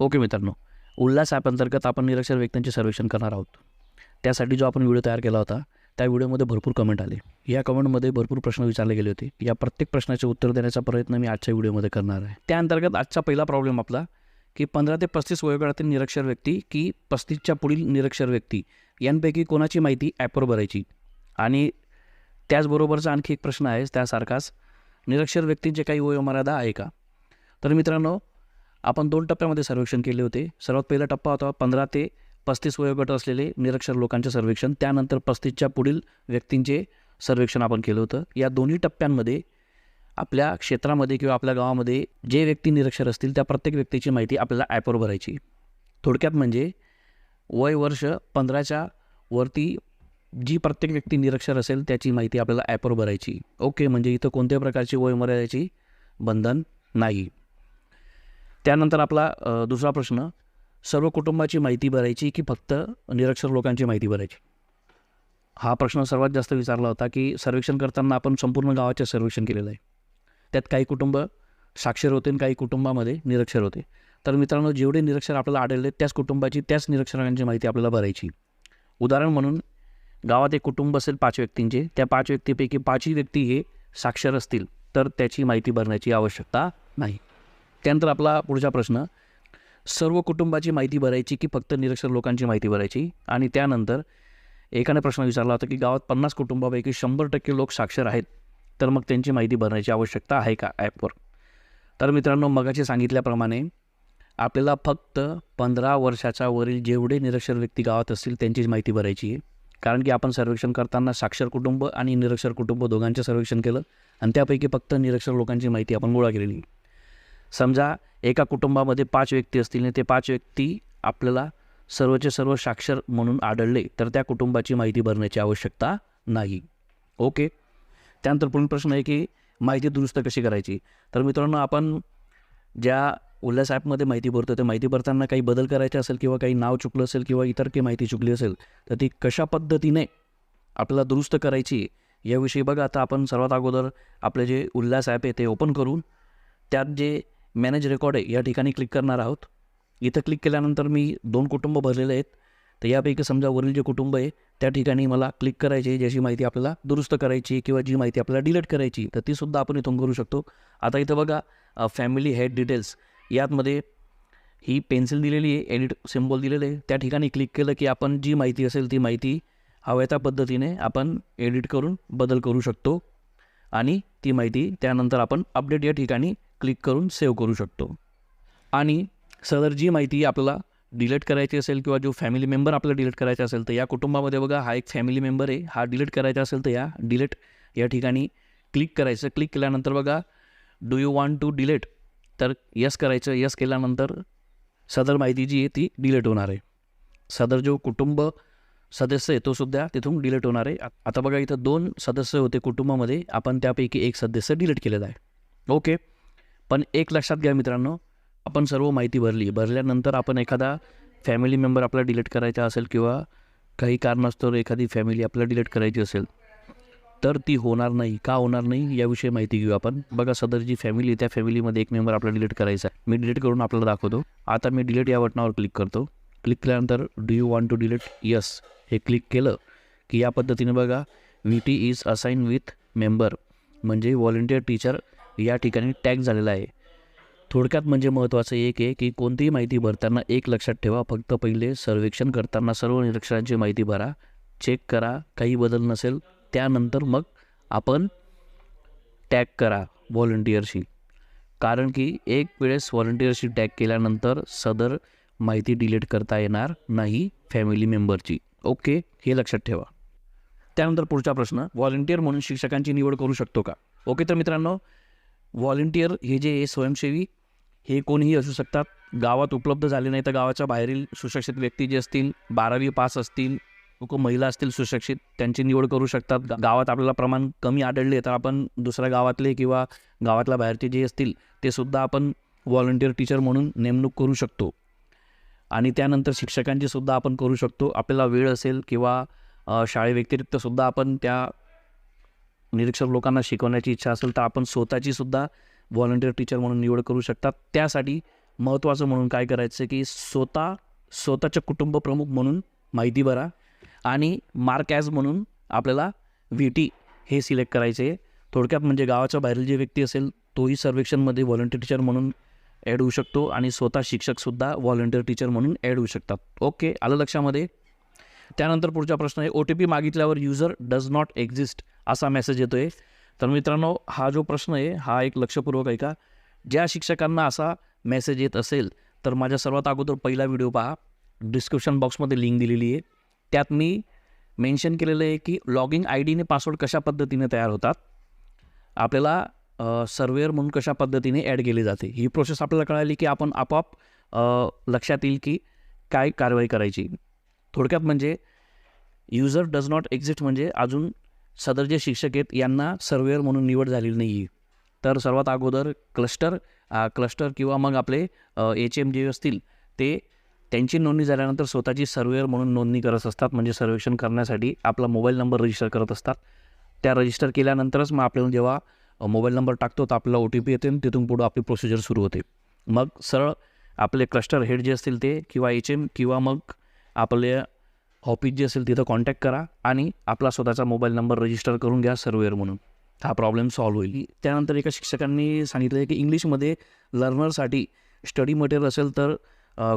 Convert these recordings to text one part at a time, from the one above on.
हो ओके मित्रांनो? उल्हास ॲप अंतर्गत आपण निरक्षर व्यक्तींचे सर्वेक्षण करणार आहोत. त्यासाठी जो आपण व्हिडिओ तयार केला होता त्या व्हिडिओमध्ये भरपूर कमेंट आले. या कमेंटमध्ये भरपूर प्रश्न विचारले गेले होते. या प्रत्येक प्रश्नाचे उत्तर देण्याचा प्रयत्न मी आजच्या व्हिडिओमध्ये करणार आहे. त्या अंतर्गत आजचा पहिला प्रॉब्लेम आपला की पंधरा ते पस्तीस वयोगटातील निरक्षर व्यक्ती की पस्तीसच्या पुढील निरक्षर व्यक्ती यांपैकी कोणाची माहिती ॲपवर भरायची? आणि त्याचबरोबरचा आणखी एक प्रश्न आहे त्यासारखाच निरक्षर व्यक्तींचे काही वयोमर्यादा आहे का? तर मित्रांनो आपण दोन टप्प्यामध्ये सर्वेक्षण केले होते. सर्वात पहिला टप्पा होता पंधरा ते पस्तीस वयोगट असलेले निरक्षर लोकांचे सर्वेक्षण. त्यानंतर पस्तीसच्या पुढील व्यक्तींचे सर्वेक्षण आपण केलं होतं. या दोन्ही टप्प्यांमध्ये आपल्या क्षेत्रामध्ये किंवा आपल्या गावामध्ये जे व्यक्ती निरक्षर असतील त्या प्रत्येक व्यक्तीची माहिती आपल्याला ॲपवर भरायची. थोडक्यात म्हणजे वय वर्ष पंधराच्या वरती जी प्रत्येक व्यक्ती निरक्षर असेल त्याची माहिती आपल्याला ॲपवर भरायची. ओके म्हणजे इथं कोणत्याही प्रकारची वयमर्यादाची बंधन नाही. त्यानंतर आपला दुसरा प्रश्न सर्व कुटुंबाची माहिती भरायची की फक्त निरक्षर लोकांची माहिती भरायची? हा प्रश्न सर्वात जास्त विचारला होता की सर्वेक्षण करताना आपण संपूर्ण गावाचे सर्वेक्षण केलेलं आहे. त्यात काही कुटुंब साक्षर होते आणि काही कुटुंबामध्ये निरक्षर होते. तर मित्रांनो जेवढे निरक्षर आपल्याला आढळले त्याच कुटुंबाची त्याच निरक्षरांची माहिती आपल्याला भरायची. उदाहरण म्हणून गावात एक कुटुंब असेल पाच व्यक्तींचे त्या पाच व्यक्तीपैकी पाचही व्यक्ती हे साक्षर असतील तर त्याची माहिती भरण्याची आवश्यकता नाही. त्यानंतर आपला पुढचा प्रश्न सर्व कुटुंबाची माहिती भरायची की फक्त निरक्षर लोकांची माहिती भरायची? आणि त्यानंतर एकाने प्रश्न विचारला होता की गावात पन्नास कुटुंबापैकी शंभर टक्के लोक साक्षर आहेत तर मग त्यांची माहिती भरण्याची आवश्यकता आहे का ॲपवर? तर मित्रांनो मगाशी सांगितल्याप्रमाणे आपल्याला फक्त पंधरा वर्षाच्या वरील जेवढे निरक्षर व्यक्ती गावात असतील त्यांचीच माहिती भरायची आहे. कारण की आपण सर्वेक्षण करताना साक्षर कुटुंब आणि निरक्षर कुटुंब दोघांचे सर्वेक्षण केलं आणि त्यापैकी फक्त निरक्षर लोकांची माहिती आपण गोळा केलेली समजा एका कुटुंबामध्ये पाच व्यक्ती असतील आणि ते पाच व्यक्ती आपल्याला सर्वचे सर्व साक्षर म्हणून आढळले तर त्या कुटुंबाची माहिती भरण्याची आवश्यकता नाही. ओके? त्यानंतर पुढील प्रश्न आहे की माहिती दुरुस्त कशी करायची? तर मित्रांनो आपण ज्या उल्हास ॲपमध्ये माहिती भरतो ते माहिती भरताना काही बदल करायचे असेल किंवा काही नाव चुकलं असेल किंवा इतर काही माहिती चुकली असेल तर ती कशा पद्धतीने आपल्याला दुरुस्त करायची याविषयी बघा. आता आपण सर्वात अगोदर आपले जे उल्हास ॲप आहे ते ओपन करून त्यात जे मॅनेज रेकॉर्ड आहे या ठिकाणी क्लिक करणार आहोत. इथं क्लिक केल्यानंतर मी दोन कुटुंब भरलेले आहेत. तर यापैकी समजा वरील जे कुटुंब आहे त्या ठिकाणी मला क्लिक करायची ज्याची माहिती आपल्याला दुरुस्त करायची किंवा जी माहिती आपल्याला डिलीट करायची तर तीसुद्धा आपण इथून करू शकतो. आता इथं बघा फॅमिली हेड डिटेल्स यातमध्ये ही पेन्सिल दिलेली आहे एडिट सिम्बॉल दिलेलं आहे. त्या ठिकाणी क्लिक केलं की आपण जी माहिती असेल ती माहिती हव्या त्या पद्धतीने आपण एडिट करून बदल करू शकतो. आणि ती माहिती त्यानंतर आपण अपडेट या ठिकाणी क्लिक करून सेव्ह करू शकतो. आणि सदर जी माहिती आपल्याला डिलीट करायची असेल किंवा जो फॅमिली मेंबर आपल्याला डिलीट करायचा असेल तर या कुटुंबामध्ये बघा हा एक फॅमिली मेंबर आहे हा डिलीट करायचा असेल तर या डिलीट या ठिकाणी क्लिक करायचं. क्लिक केल्यानंतर बघा do you want to delete? तर यस करायचं. यस केल्यानंतर सदर माहिती जी आहे ती डिलीट होणार आहे. सदर जो कुटुंब सदस्य आहे तो सुद्धा तिथून डिलीट होणार आहे. आता बघा इथं दोन सदस्य होते कुटुंबामध्ये. आपण त्यापैकी एक सदस्य डिलीट केलेला आहे. ओके? पण एक लक्षात घ्या मित्रांनो आपण सर्व माहिती भरली. भरल्यानंतर आपण एखादा फॅमिली मेंबर आपला डिलीट करायचा असेल किंवा काही कारणास्तव एखादी फॅमिली आपल्याला डिलीट करायची असेल तर ती होणार नाही. का होणार नाही याविषयी माहिती घेऊ आपण. बघा सदर जी फॅमिली त्या फॅमिलीमध्ये एक मेंबर आपला डिलीट करायचा आहे. मी डिलीट करून आपल्याला दाखवतो. आता मी डिलीट या बटनावर क्लिक करतो. क्लिक केल्यानंतर do you want to delete yes हे क्लिक केलं की या पद्धतीने बघा V T is assign with member म्हणजे व्हॉलेंटियर टीचर या ठिकाणी टॅग झालेला आहे. थोडक्यात म्हणजे महत्त्वाचं एक आहे की कोणतीही माहिती भरताना एक लक्षात ठेवा. फक्त पहिले सर्वेक्षण करताना सर्व निरीक्षणांची माहिती भरा. चेक करा. काही बदल नसेल त्यानंतर मग आपण टॅग करा व्हॉलंटियरशी. कारण की एक वेळेस व्हॉलंटियरशी टॅग केल्यानंतर सदर माहिती डिलीट करता येणार नाही फॅमिली मेंबरची. ओके? हे लक्षात ठेवा. त्यानंतर पुढचा प्रश्न व्हॉलंटियर म्हणून शिक्षकांची निवड करू शकतो का? ओके तर मित्रांनो व्हॉलेंटियर हे जे आहे स्वयंसेवी हे कोणीही असू शकतात. गावात उपलब्ध झाले नाही तर गावाच्या बाहेरील सुशिक्षित व्यक्ती जे असतील बारावी पास असतील लोक महिला असतील सुशिक्षित त्यांची निवड करू शकतात. गावात आपल्याला प्रमाण कमी आढळले तर आपण दुसऱ्या गावातले किंवा गावातल्या बाहेरचे जे असतील ते सुद्धा आपण व्हॉलंटियर टीचर म्हणून नेमणूक करू शकतो. आणि त्यानंतर शिक्षकांची सुद्धा आपण करू शकतो. आपल्याला वेळ असेल किंवा शाळेव्यतिरिक्तसुद्धा आपण त्या निरीक्षक लोकांना शिकवण्याची इच्छा असेल तर आपण स्वतःची सुद्धा व्हॉलंटियर टीचर म्हणून निवड करू शकतात. त्यासाठी महत्त्वाचं म्हणून काय करायचं की स्वतः स्वतःच्या कुटुंब प्रमुख म्हणून माहिती भरा आणि मार्क ॲज म्हणून आपल्याला व्ही टी हे सिलेक्ट करायचे. थोडक्यात म्हणजे गावाच्या बाहेरील जे व्यक्ती असेल तोही सर्वेक्षणमध्ये व्हॉलंटियर टीचर म्हणून ॲड होऊ शकतो आणि स्वतः शिक्षकसुद्धा व्हॉलंटियर टीचर म्हणून ॲड होऊ शकतात. ओके आलं लक्षामध्ये? त्यानंतर पुढचा प्रश्न आहे ओ टी पी मागितल्यावर युजर डज नॉट एक्झिस्ट असा मेसेज येतो आहे तर मित्रांनो हा जो प्रश्न आहे हा एक लक्षपूर्वक आहे का ज्या शिक्षकांना असा मेसेज येत असेल तर माझ्या सर्वात अगोदर पहिला व्हिडिओ पहा. डिस्क्रिप्शन बॉक्समध्ये लिंक दिलेली आहे. त्यात मी मेन्शन केलेलं आहे की लॉगिंग आय डीने पासवर्ड कशा पद्धतीने तयार होतात. आपल्याला सर्वेअर म्हणून कशा पद्धतीने ॲड केली जाते. ही प्रोसेस आपल्याला कळाली की आपण आपोआप लक्षात येईल की काय कारवाई करायची. थोडक्यात म्हणजे युजर डज नॉट एक्झिस्ट म्हणजे अजून सदर जे शिक्षक आहेत यांना सर्वेअर म्हणून निवड झालेली नाही आहे तर सर्वात अगोदर क्लस्टर क्लस्टर किंवा मग आपले एच एम HM जे असतील ते त्यांची नोंदणी झाल्यानंतर स्वतःची सर्वेअर म्हणून नोंदणी करत असतात. म्हणजे सर्वेक्षण करण्यासाठी आपला मोबाईल नंबर रजिस्टर करत असतात. त्या रजिस्टर केल्यानंतरच मग आपल्याला जेव्हा मोबाईल नंबर टाकतो तर आपला ओ टी पी येते आणि तिथून पुढं आपली प्रोसिजर सुरू होते. मग सरळ आपले क्लस्टर हेड जे असतील ते किंवा एच एम किंवा मग आपले ऑफिस जे असेल तिथं कॉन्टॅक्ट करा आणि आपला स्वतःचा मोबाईल नंबर रजिस्टर करून घ्या सर्वेअर म्हणून. हा प्रॉब्लेम सॉल्व्ह होईल. त्यानंतर एका शिक्षकांनी सांगितलं की इंग्लिशमध्ये लर्नरसाठी स्टडी मटेरियल असेल तर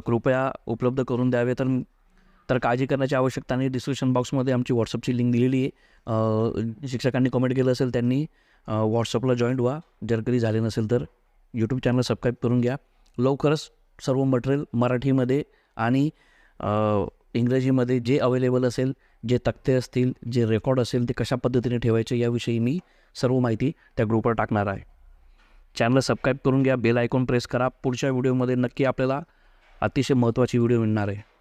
कृपया उपलब्ध करून द्यावे. तर तर काळजी करण्याची आवश्यकता नाही. डिस्क्रिप्शन बॉक्समध्ये आमची व्हॉट्सअपची लिंक दिलेली आहे. शिक्षकांनी कमेंट केलं असेल त्यांनी व्हॉट्सअपला जॉईंट व्हा. जर कधी झाले नसेल तर यूट्यूब चॅनल सबस्क्राईब करून घ्या. लवकरच सर्व मटेरियल मराठीमध्ये आणि इंग्रजीमध्ये जे अवेलेबल असेल जे तक्ते असतील जे रेकॉर्ड असेल ते कशा पद्धतीने ठेवायचे याविषयी मी सर्व माहिती त्या ग्रुपवर टाकणार आहे. चॅनल सबस्क्राईब करून घ्या बेल आयकॉन प्रेस करा. पुढच्या व्हिडिओमध्ये नक्की आपल्याला अतिशय महत्त्वाची व्हिडिओ मिळणार आहे.